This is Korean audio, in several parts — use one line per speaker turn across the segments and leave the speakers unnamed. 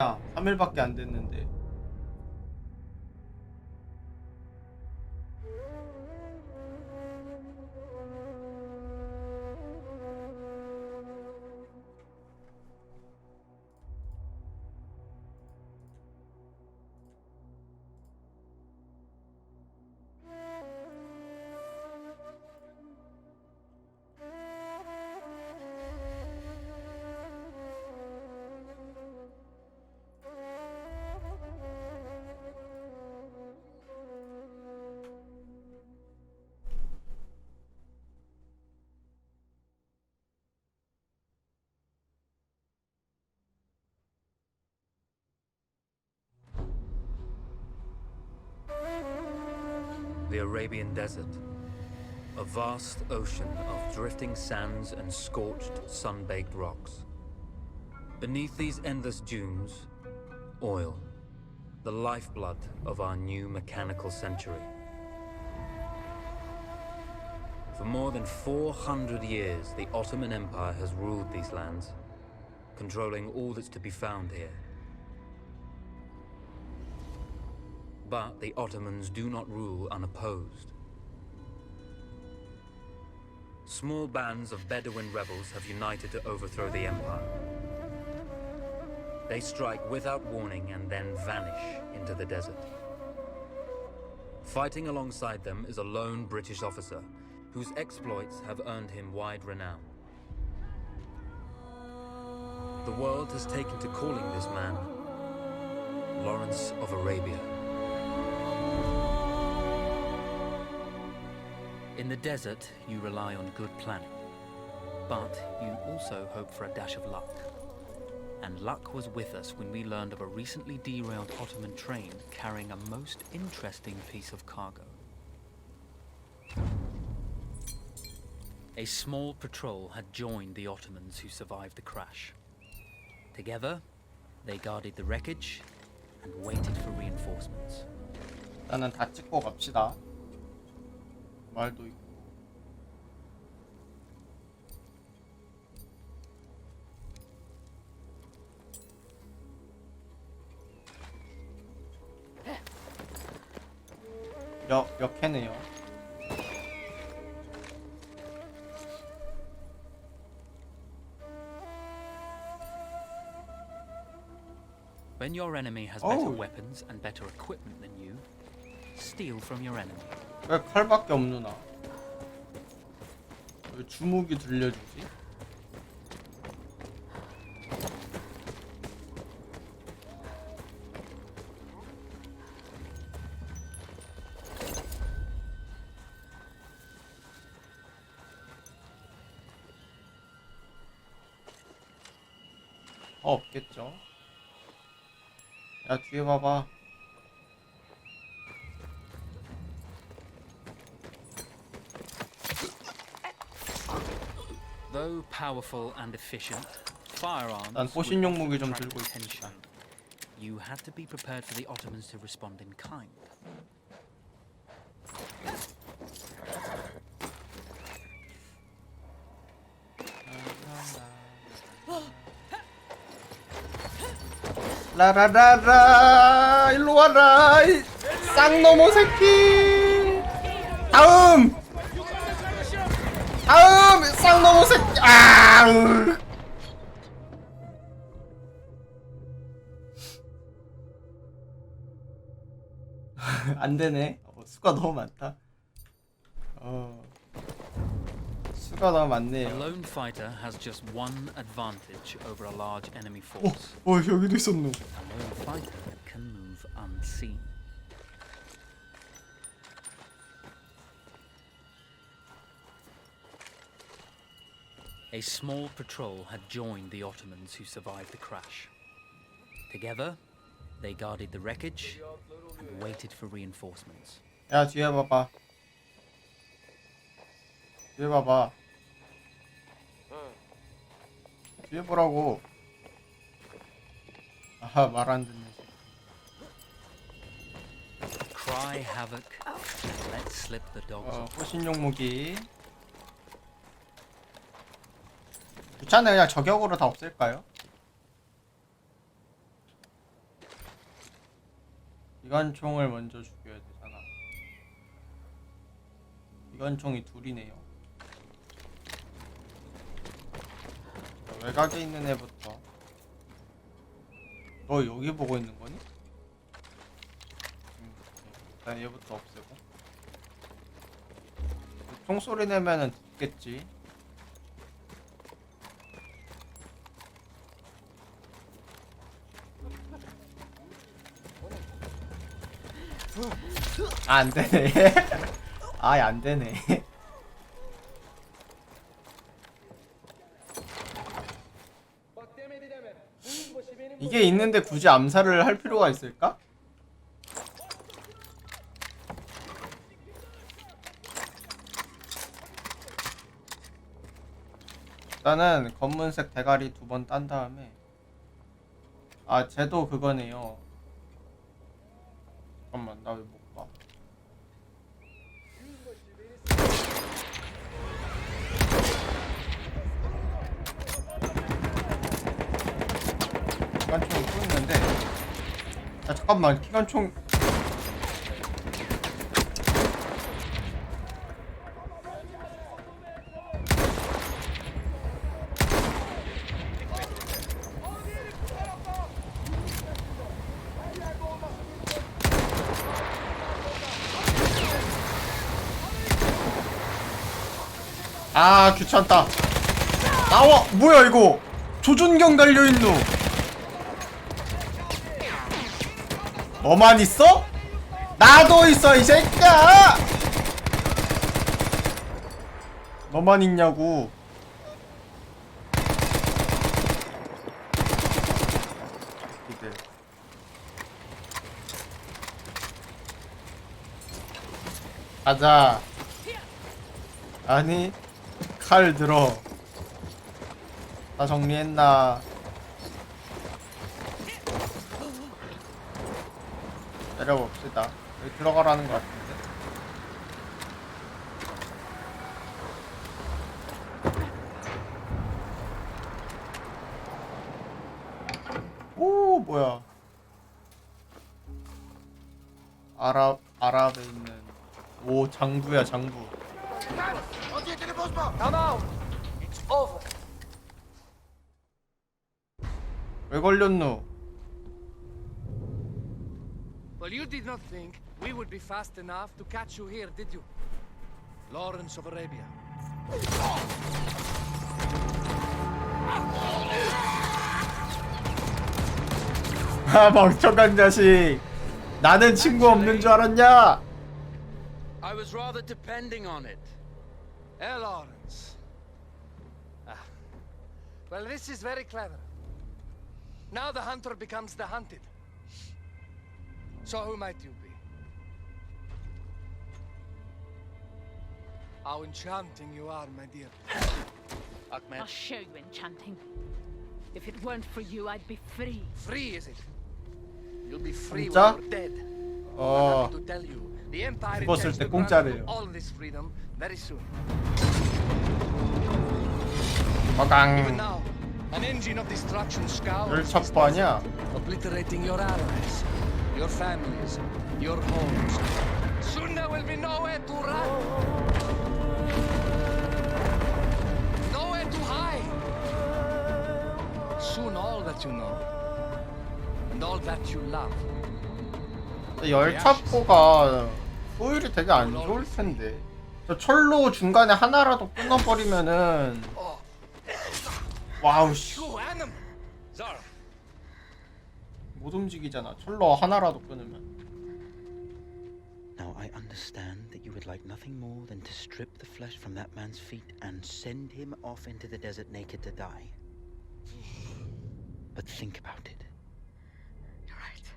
야 3일밖에 안 됐는데
The Arabian Desert. A vast ocean of drifting sands and scorched, sun baked rocks. Beneath these endless dunes, oil, the lifeblood of our new mechanical century. For more than 400 years, the Ottoman Empire has ruled these lands, controlling all that's to be found here. But the Ottomans do not rule unopposed. Small bands of Bedouin rebels have united to overthrow the empire. They strike without warning and then vanish into the desert. Fighting alongside them is a lone British officer whose exploits have earned him wide renown. The world has taken to calling this man Lawrence of Arabia. In the desert, you rely on good planning. But you also hope for a dash of luck. And luck was with us when we learned of a recently derailed Ottoman train carrying a most interesting piece of cargo. A small patrol had joined the Ottomans who survived the crash. Together, they guarded the wreckage and waited for reinforcements.
일단은 다 찍고 갑시다 말도 있고 몇, 몇 캐네요
When your enemy has better
Oh.
weapons and better equipment than you, steal from your enemy.
왜 칼밖에 없누나 왜 주먹이 들려주지? 어, 없겠죠 야 뒤에 봐봐
powerful and efficient, firearms
난
would
호신용
often
무기 좀
attract
들고
attention.
있습니다.
You had to be prepared for the Ottomans to respond in kind.
라라라라 일로 와라 이 쌍놈의 새끼 다음 다음 쌍놈의 새끼 아 으. 안 되네 어, 수가 너무 많다 어 수가 너무
A
많네요
lone fighter has just one advantage over a large enemy
어,
force.
어 여기도 있었노
A lone fighter can move unseen. A small patrol had joined the Ottomans who survived the crash. Together, they guarded the wreckage and waited for reinforcements.
야 뒤에 봐봐 뒤에 봐봐 뒤에 보라고 아하 말 안 듣네
Cry havoc and let slip the dogs
어
of
호신용 무기 부차는 그냥 저격으로 다 없앨까요? 기관총을 먼저 죽여야 되잖아. 기관총이 둘이네요. 자, 외곽에 있는 애부터. 너 여기 보고 있는 거니? 음. 일단 얘부터 없애고. 총소리 내면은 듣겠지. 아, 안 되네. 아예 안 되네. 이게 있는데 굳이 암살을 할 필요가 있을까? 일단은 검은색 대가리 두 번 딴 다음에 아 쟤도 그거네요 잠깐만 나왜못 봐? 기관총이 또 있는데 야 잠깐만 기관총. 아 귀찮다. 나와 뭐야 이거? 조준경 달려있노 너만 있어? 나도 있어 이 새끼야! 너만 있냐고. 가자. 아니 칼 들어. 다 정리했나 때려봅시다. 여기 들어가라는 것 같은데. 오 뭐야. 아랍 아랍에 있는 오 장부야 장부. 왜 걸렸노
Well, you did not think we would be fast enough to catch you here, did you? Lawrence of Arabia.
아 멍청한 자식 나는 친구 없는 줄 알았냐
I was rather depending on it.
Eh, Lawrence? Ah. Well, this is very clever. Now the hunter becomes the hunted. So who might you be? How enchanting you are, my dear.
Ahmed,
I'll show you enchanting. If it weren't for you, I'd be free.
Free, is it? You'll be free
진짜?
when you're dead.
어
Happy to tell you, the Empire
죽었을
intends
때
to grant you
공짜래요.
all this freedom very soon. Even
마강
now, an engine of destruction
를
scours,
첩보하냐
obliterating your allies, Your families, your homes. Soon there will be nowhere to run, nowhere to hide. Soon all that you know, and all that you love,
열차포가 효율이 되게 안 좋을 텐데 저 철로 중간에 하나라도 끊어버리면은
oh,
와우 씨 못 움직이잖아 철로 하나라도 끊으면
Now I understand that you would like nothing more than to strip the flesh from that man's feet and send him off into the desert naked to die. But think about it.
You're right.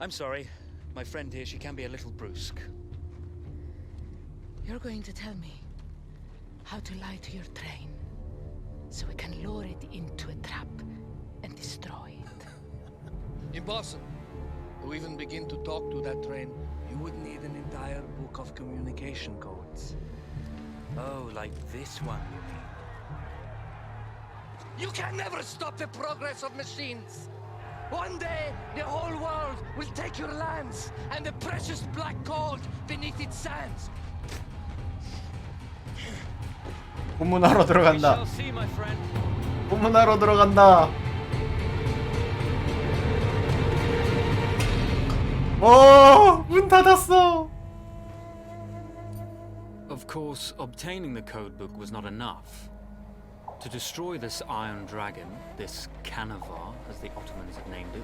I'm sorry. My friend here, she can be a little brusque.
You're going to tell me how to lie to your train so we can lure it into a trap and destroy it.
impossible. To even begin to talk to that train, you would need an entire book of communication codes.
Oh, like this one, you mean?
You can never stop the progress of machines. One day, the whole world will take your lands and the precious black gold beneath its sands.
고문하러
We
들어간다.
shall see, my friend.
고문하러 들어간다. 오, 문 닫았어.
Of course, obtaining the codebook was not enough. To destroy this Iron Dragon, this Canavar, as the Ottomans had named it,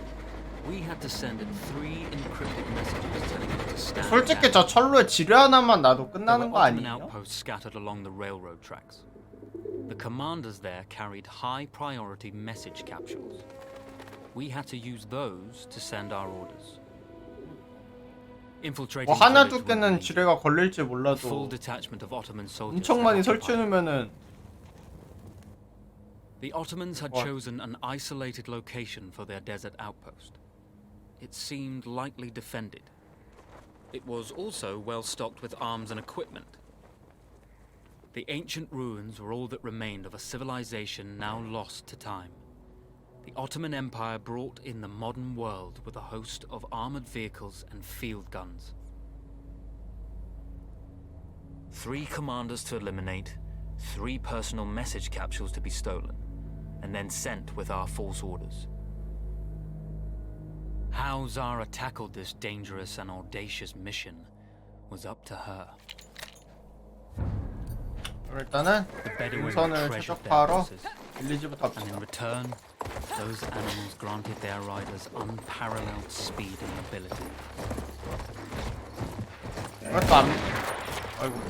we had to send it three encrypted messages telling it to stand
솔직히
down.
저 철로에 지뢰 하나만 놔도
There
끝나는
were
거
Ottoman
아니에요?
outposts scattered along the railroad tracks. The commanders there carried high priority message capsules. We had to use those to send our orders. Infiltrating
뭐 하나
the
두
village
개는
would mean
지뢰가 걸릴지
a full
몰라도
detachment of Ottoman soldiers.
엄청 많이
had occupied
설치해 놓으면은
The Ottomans had
What?
chosen an isolated location for their desert outpost. It seemed lightly defended. It was also well stocked with arms and equipment. The ancient ruins were all that remained of a civilization now lost to time. The Ottoman Empire brought in the modern world with a host of armored vehicles and field guns.
Three commanders to eliminate, three personal message capsules to be stolen, and then sent with our false orders.
How Zara tackled this dangerous and audacious mission was up to her.
그럼 일단은
The Bedouin
우선을
treasured their
최적화하러
horses.
빌리지부터
And in
합시다.
return, those animals granted their riders unparalleled speed and mobility.
이것도 안... 아이고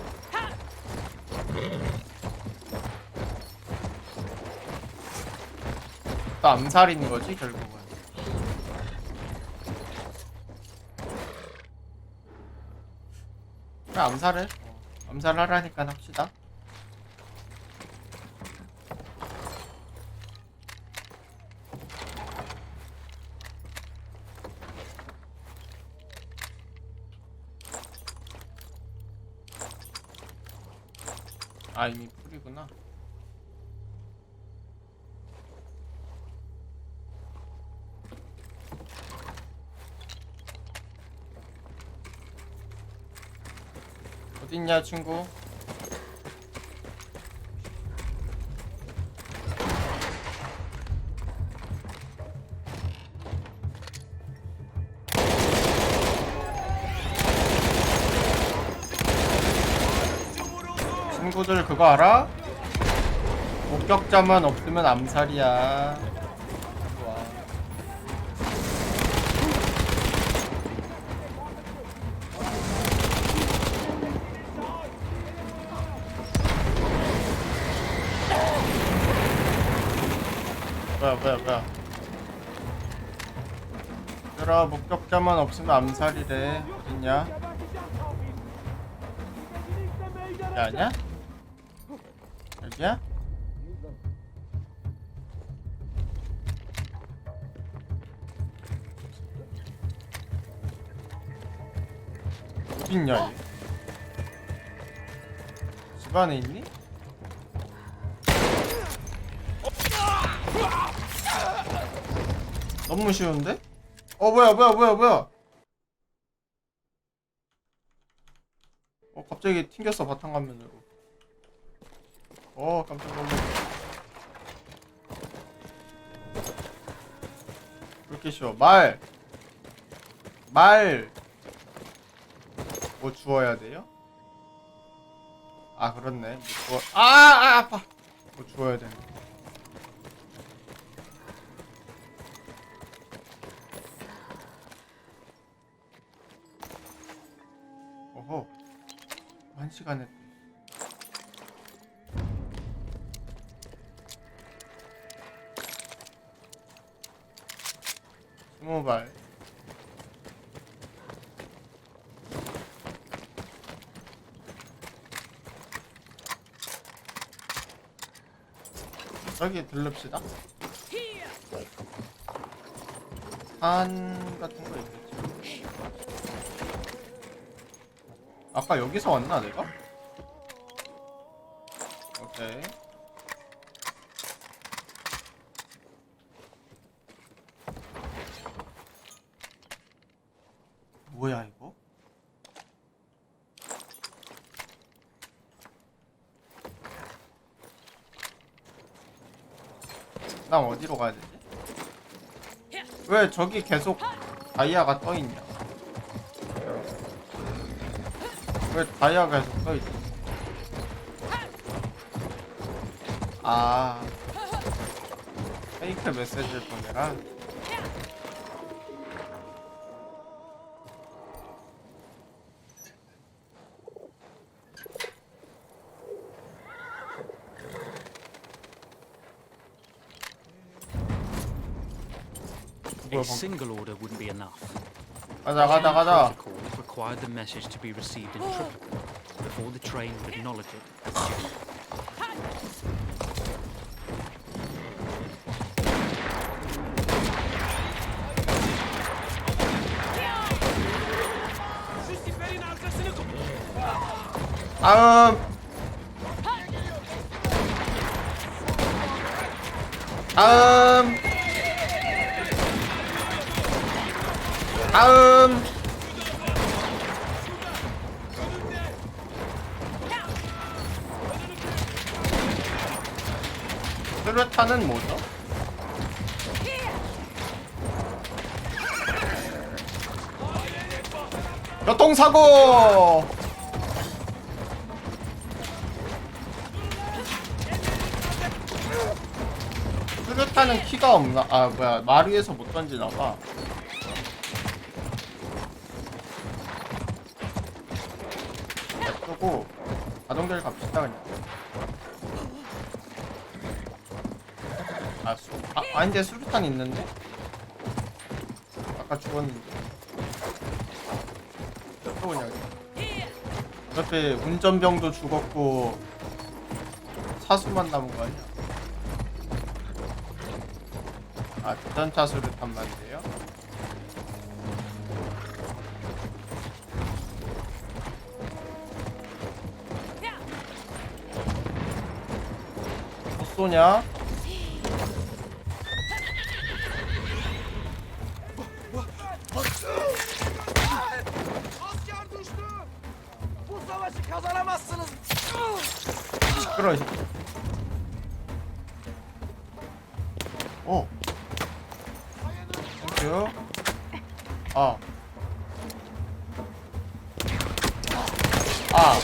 또 암살인 거지 결국은 그래 암살을 어, 암살하라니까 합시다. 아 이미 어딨냐 친구 친구들 그거 알아? 목격자만 없으면 암살이야. 뭐야 뭐야 뭐야 얘들아 목격자만 없으면 암살이래 어딨냐? 여기 아니야? 여기야? 어딨냐 얘? 집 안에 있니? 너무 쉬운데? 어 뭐야 뭐야 뭐야 뭐야 어 갑자기 튕겼어 바탕화면으로 어 깜짝 놀랐네 왜 이렇게 쉬워 말! 말! 뭐 주워야 돼요? 아 그렇네 뭐 주워 아, 아 아파 뭐 주워야 되네 한 시간 했대 스무 발. 여기 들릅시다. 산 같은 거 있겠 아까 여기서 왔나 내가? 오케이 뭐야 이거? 난 어디로 가야 되지? 왜 저기 계속 다이아가 떠있냐? 왜 다이아가 계속 떠 있지? 아 페이크 메시지를 보내라.
A single order wouldn't be enough.
가자 가자 가자.
required the message to be received in triplicate before the train would acknowledge it.
Um. Um. Um. 수류탄은 뭐죠? 교통사고! 수류탄은 키가 없나? 아 뭐야 마루에서 못 던지나봐 냅두고 자동길 갑시다 그냥 아, 수, 아 아닌데 수류탄 있는데? 아까 죽었는데 냅두 그냥 어차피 운전병도 죽었고 사수만 남은 거 아니야? 아, 전차 수류탄만 돼요? 못 쏘냐? 새끼. 오. 땡큐. 아. 아.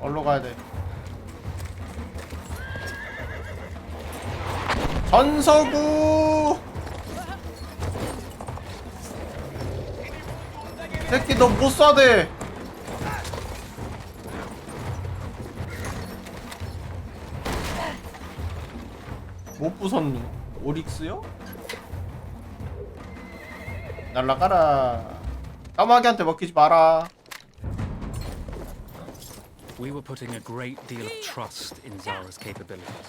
어디로 가야 돼? 전서구! 새끼 너 못 쏴대! 못 부쉈누? 오릭스요? 날라가라 까마귀한테 먹히지 마라
We were putting a great deal of trust in Zara's capabilities.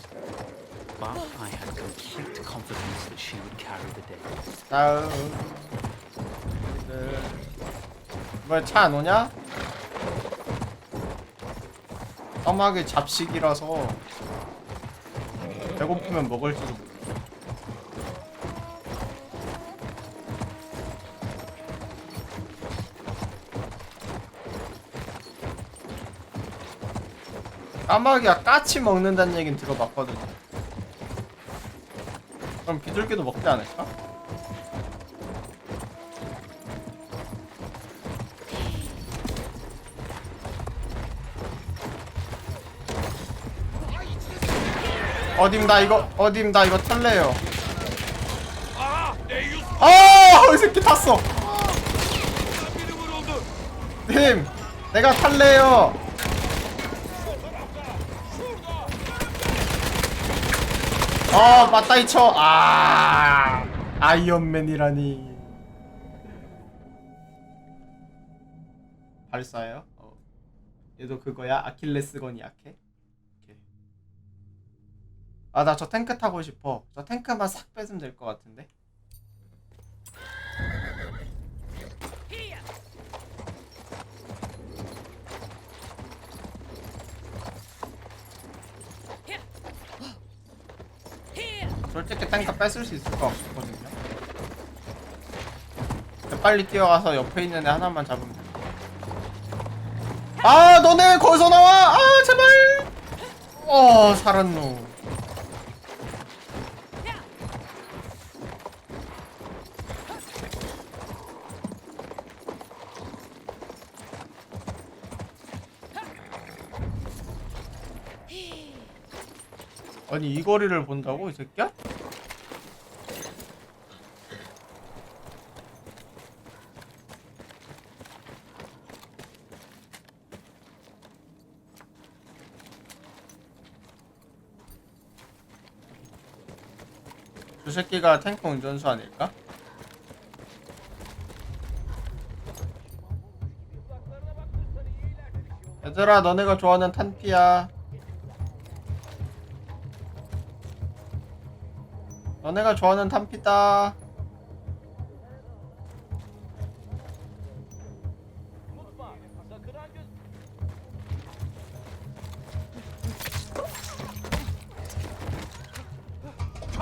But I had complete confidence that she would carry the day.
다음 네. 뭐야 차안 오냐? 까마귀 잡식이라서 배고프면 먹을지도 몰라 까마귀가 까치 먹는다는 얘긴 들어봤거든요 그럼 비둘기도 먹지 않을까? 어딤 나 이거 어딤 나 이거 탈래요 아이 새끼 탔어 님 내가 탈래요 어 맞다이 쳐아 아이언맨이라니 발사예요? 어. 얘도 그거야? 아킬레스건이 약해? 아 나 저 탱크 타고 싶어 저 탱크만 싹 뺏으면 될 것 같은데 솔직히 탱크 뺏을 수 있을 것 같거든요 빨리 뛰어가서 옆에 있는 애 하나만 잡으면 돼. 아 너네 거기서 나와! 아 제발! 어 살았노. 아니 이 거리를 본다고 이 새끼야? 저 새끼가 탱크 운전수 아닐까? 얘들아 너네가 좋아하는 탄피야 너네가 좋아하는 탄피다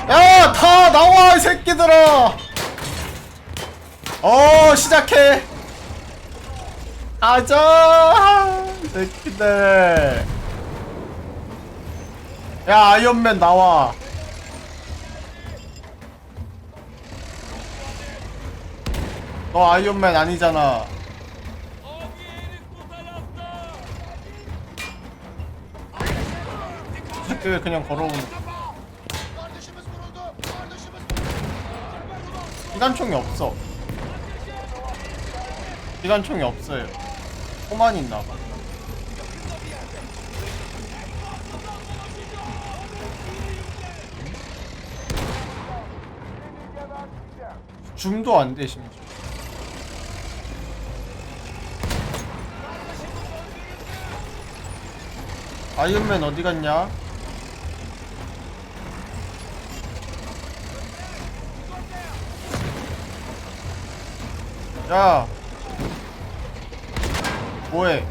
야, 다 나와 이 새끼들아. 어, 시작해. 이 새끼들. 야, 아이언맨 나와. 너 아이언맨 아니잖아. 이 새끼 그냥 걸어오는. 기관총이 없어. 기관총이 없어요. 포만 있나봐. 줌도 안 돼, 심지 아이언맨 어디 갔냐? 야 뭐해